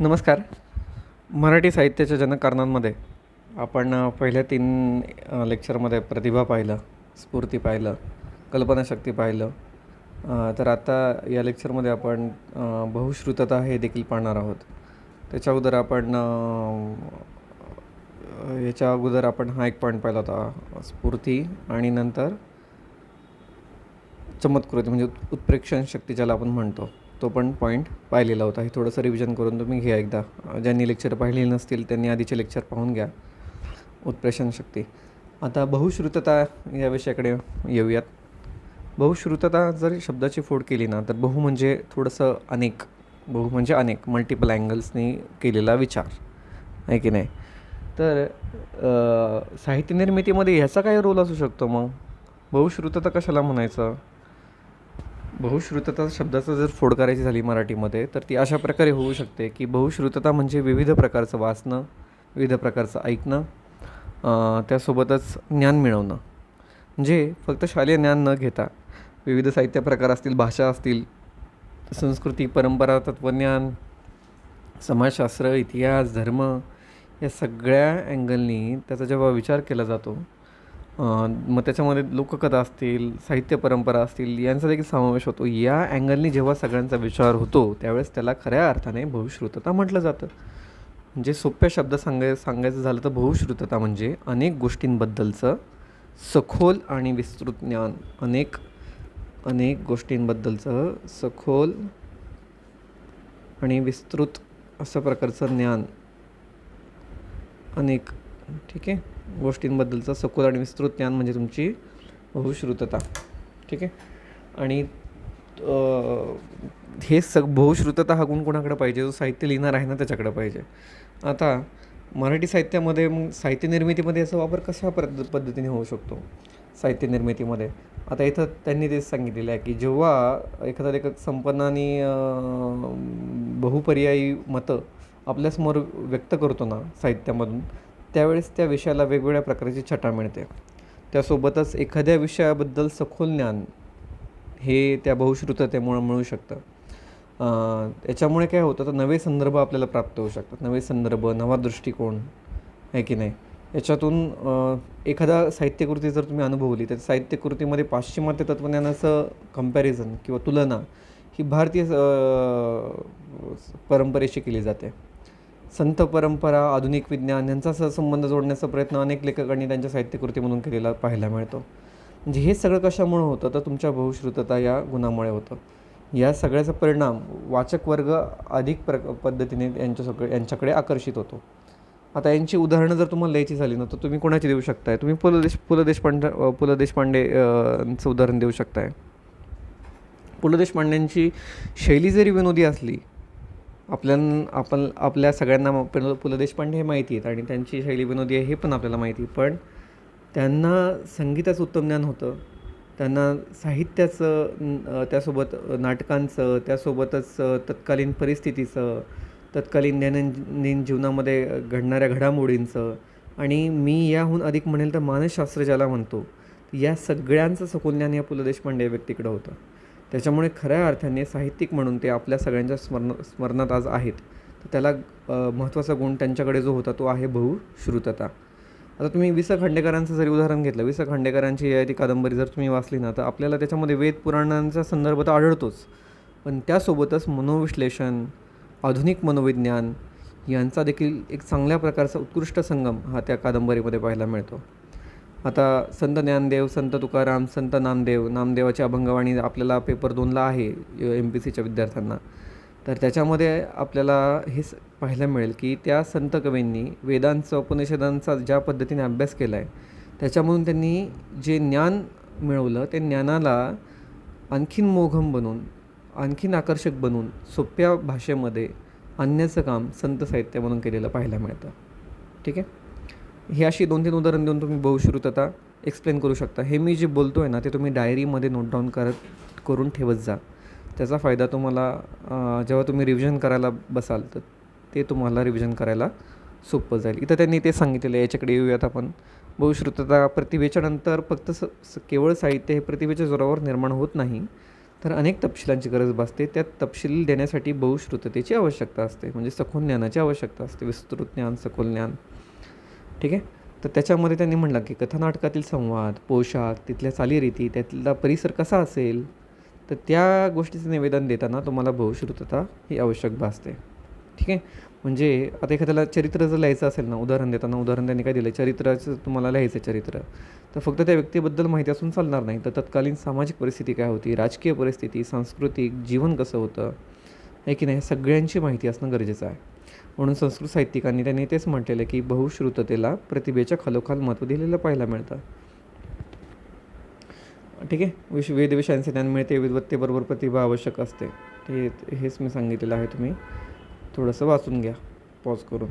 नमस्कार. मराठी साहित्याच्या जनकारणांमध्ये आपण पहिल्या तीन लेक्चरमध्ये प्रतिभा पाहिलं स्फूर्ती पाहिलं कल्पनाशक्ती पाहिलं. तर आता या लेक्चरमध्ये आपण बहुश्रुतता हे देखील पाहणार आहोत. त्याच्या अगोदर आपण याच्या अगोदर आपण हा एक पॉईंट पाहिला होता स्फूर्ती आणि नंतर चमत्कृती म्हणजे उत्प्रेक्षण शक्ती ज्याला आपण म्हणतो. तो पण पॉईंट पाहिलेला होता. हे थोडंसं रिव्हिजन करून तुम्ही घ्या एकदा. ज्यांनी लेक्चर पाहिलेली नसतील त्यांनी आधीचे लेक्चर पाहून घ्या. उत्प्रेषण शक्ती. आता बहुश्रुतता या विषयाकडे येऊयात. बहुश्रुतता जर शब्दाची फोड केली ना तर बहु म्हणजे थोडंसं अनेक. बहु म्हणजे अनेक. मल्टिपल अँगल्सनी केलेला विचार. आहे की नाही? तर साहित्य निर्मितीमध्ये ह्याचा काय रोल असू शकतो मग? बहुश्रुतता कशाला म्हणायचं? बहुश्रुतता शब्दाचा जर फोड करायची झाली मराठीमध्ये तर ती अशा प्रकारे होऊ शकते की बहुश्रुतता म्हणजे विविध प्रकारचं वाचणं विविध प्रकारचं ऐकणं त्यासोबतच ज्ञान मिळवणं. म्हणजे फक्त शालेय ज्ञान न घेता विविध साहित्य प्रकार असतील भाषा असतील संस्कृती परंपरा तत्त्वज्ञान समाजशास्त्र इतिहास धर्म या सगळ्या अँगलनी त्याचा जेव्हा विचार केला जातो मग त्याच्यामध्ये लोककथा असतील साहित्य परंपरा असतील यांचा देखील समावेश होतो. या अँगलनी जेव्हा सगळ्यांचा विचार होतो त्यावेळेस त्याला खऱ्या अर्थाने बहुश्रुतता म्हटलं जातं. म्हणजे सोप्या शब्द सांगाय सांगायचं झालं तर बहुश्रुतता म्हणजे अनेक गोष्टींबद्दलचं सखोल आणि विस्तृत ज्ञान. अनेक अनेक गोष्टींबद्दलचं सखोल आणि विस्तृत असं प्रकारचं ज्ञान. अनेक ठीक आहे? गोष्टींबद्दलचं सखोल आणि विस्तृत ज्ञान म्हणजे तुमची बहुश्रुतता ठीक आहे? आणि हे सग बहुश्रुतता हा गुण कोणाकडे पाहिजे? जो साहित्य लिहिणार आहे ना त्याच्याकडे पाहिजे. आता मराठी साहित्यामध्ये मग साहित्य निर्मितीमध्ये याचा वापर कशा पद्ध पद्धतीने होऊ शकतो? साहित्य निर्मितीमध्ये. आता इथं त्यांनी तेच सांगितलेलं आहे की जेव्हा एखादा लेखक संपन्न आणि बहुपर्यायी मतं आपल्यासमोर व्यक्त करतो ना साहित्यामधून त्यावेळेस त्या विषयाला वेगवेगळ्या प्रकारची छटा मिळते. त्यासोबतच एखाद्या विषयाबद्दल सखोल ज्ञान हे त्या बहुश्रुततेमुळं मिळू शकतं. याच्यामुळे काय होतं तर नवे संदर्भ आपल्याला प्राप्त होऊ शकतात. नवे संदर्भ नवा दृष्टिकोन आहे की नाही? याच्यातून एखादा साहित्यकृती जर तुम्ही अनुभवली तर साहित्यकृतीमध्ये पाश्चिमात्य तत्त्वज्ञानाचं कंपॅरिझन किंवा तुलना ही भारतीय परंपरेशी केली जाते. संत परंपरा आधुनिक विज्ञान यांचा सहसंबंध जोडण्याचा प्रयत्न अनेक लेखकांनी त्यांच्या साहित्यकृतीमधून केलेला पाहायला मिळतो. म्हणजे हे सगळं कशामुळं होतं? तर तुमच्या बहुश्रुतता या गुणामुळे होतं. या सगळ्याचा परिणाम वाचक वर्ग अधिक प्र पद्धतीने यांच्या सगळं यांच्याकडे आकर्षित होतो. आता यांची उदाहरणं जर तुम्हाला द्यायची झाली ना तर तुम्ही कोणाची देऊ शकताय? तुम्ही पु ल देश पु ल देशपांडे पु ल देशपांडे उदाहरण देऊ शकताय. पु ल देशपांड्यांची शैली जरी विनोदी असली आपल्या आपण आपल्या सगळ्यांना म- पु ल- पु ल देशपांडे हे माहिती आहेत आणि त्यांची शैली विनोदी आहे हे पण आपल्याला माहिती आहे. पण त्यांना संगीताचं उत्तम ज्ञान होतं. त्यांना साहित्याचं त्यासोबत नाटकांचं त्यासोबतच तत्कालीन परिस्थितीचं तत्कालीन दैनंदिन जीवनामध्ये घडणाऱ्या घडामोडींचं आणि मी याहून अधिक म्हणेल तर मानसशास्त्र ज्याला म्हणतो या सगळ्यांचं सखोल ज्ञान या पु ल देशपांडे व्यक्तीकडं होतं. त्याच्यामुळे खऱ्या अर्थाने साहित्यिक म्हणून ते आपल्या सगळ्यांच्या स्मरण स्मरणात आज आहेत. तर त्याला महत्त्वाचा गुण त्यांच्याकडे जो होता तो आहे बहुश्रुतता. आता तुम्ही वि स खांडेकरांचं जरी उदाहरण घेतलं वि स खांडेकरांची ती कादंबरी जर तुम्ही वाचली ना तर आपल्याला त्याच्यामध्ये वेद पुराणांचा संदर्भ तर आढळतोच. पण त्यासोबतच मनोविश्लेषण आधुनिक मनोविज्ञान यांचा देखील एक चांगल्या प्रकारचा उत्कृष्ट संगम हा त्या कादंबरीमध्ये पाहायला मिळतो. आता संत ज्ञानदेव संत तुकाराम संत नामदेव नामदेवाची अभंगवाणी आपल्याला पेपर दोनला आहे एम पी सीच्या विद्यार्थ्यांना. तर त्याच्यामध्ये आपल्याला हे स- पाहायला मिळेल की त्या संत कवींनी वेदांचा उपनिषदांचा ज्या पद्धतीने अभ्यास केला आहे त्याच्यामधून त्यांनी जे ज्ञान मिळवलं ते ज्ञानाला आणखीन मोघम बनून आणखीन आकर्षक बनवून सोप्या भाषेमध्ये आणण्याचं काम संत साहित्य म्हणून केलेलं पाहायला मिळतं. ठीक आहे? ही अशी दोन तीन उदाहरण देऊन तुम्ही बहुश्रुतता एक्सप्लेन करू शकता. हे मी जे बोलतो आहे ना ते तुम्ही डायरीमध्ये नोट डाऊन करत करून ठेवत जा. त्याचा फायदा तुम्हाला जेव्हा तुम्ही रिव्हिजन करायला बसाल तर ते तुम्हाला रिव्हिजन करायला सोपं जाईल. इथं त्यांनी ते सांगितलेलं आहे याच्याकडे येऊयात आपण. बहुश्रुतता प्रतिभेच्या नंतर फक्त स केवळ साहित्य हे प्रतिभेच्या जोरावर निर्माण होत नाही तर अनेक तपशिलांची गरज भासते. त्यात तपशील देण्यासाठी बहुश्रुततेची आवश्यकता असते. म्हणजे सखोल ज्ञानाची आवश्यकता असते. विस्तृत ज्ञान सखोल ज्ञान. ठीक आहे? तर त्याच्यामध्ये त्यांनी म्हणलं की कथानाटकातील संवाद पोशाख तिथल्या चालीरीती त्यातला परिसर कसा असेल? तर त्या गोष्टीचं निवेदन देताना तुम्हाला बहुश्रुतता ही आवश्यक भासते. ठीक आहे? म्हणजे आता एखाद्याला चरित्र जर लिहायचं असेल ना उदाहरण देताना उदाहरण त्यांनी काय दिलं चरित्राचं तुम्हाला लिहायचं चरित्र. तर फक्त त्या व्यक्तीबद्दल माहिती असून चालणार नाही. तर तत्कालीन सामाजिक परिस्थिती काय होती? राजकीय परिस्थिती सांस्कृतिक जीवन कसं होतं? आहे की नाही? हे सगळ्यांची माहिती असणं गरजेचं आहे. म्हणून संस्कृत साहित्यिकांनी त्यांनी तेच म्हटलेलं की बहुश्रुततेला प्रतिभेच्या खालोखाल महत्त्व दिलेलं पाहायला मिळतं. ठीक आहे? विश वेद विषयांचे ज्ञान मिळते विद्वत्तेबरोबर प्रतिभा आवश्यक असते. ते हेच मी सांगितलेलं आहे तुम्ही. थोडंसं वाचून घ्या. पॉज करून.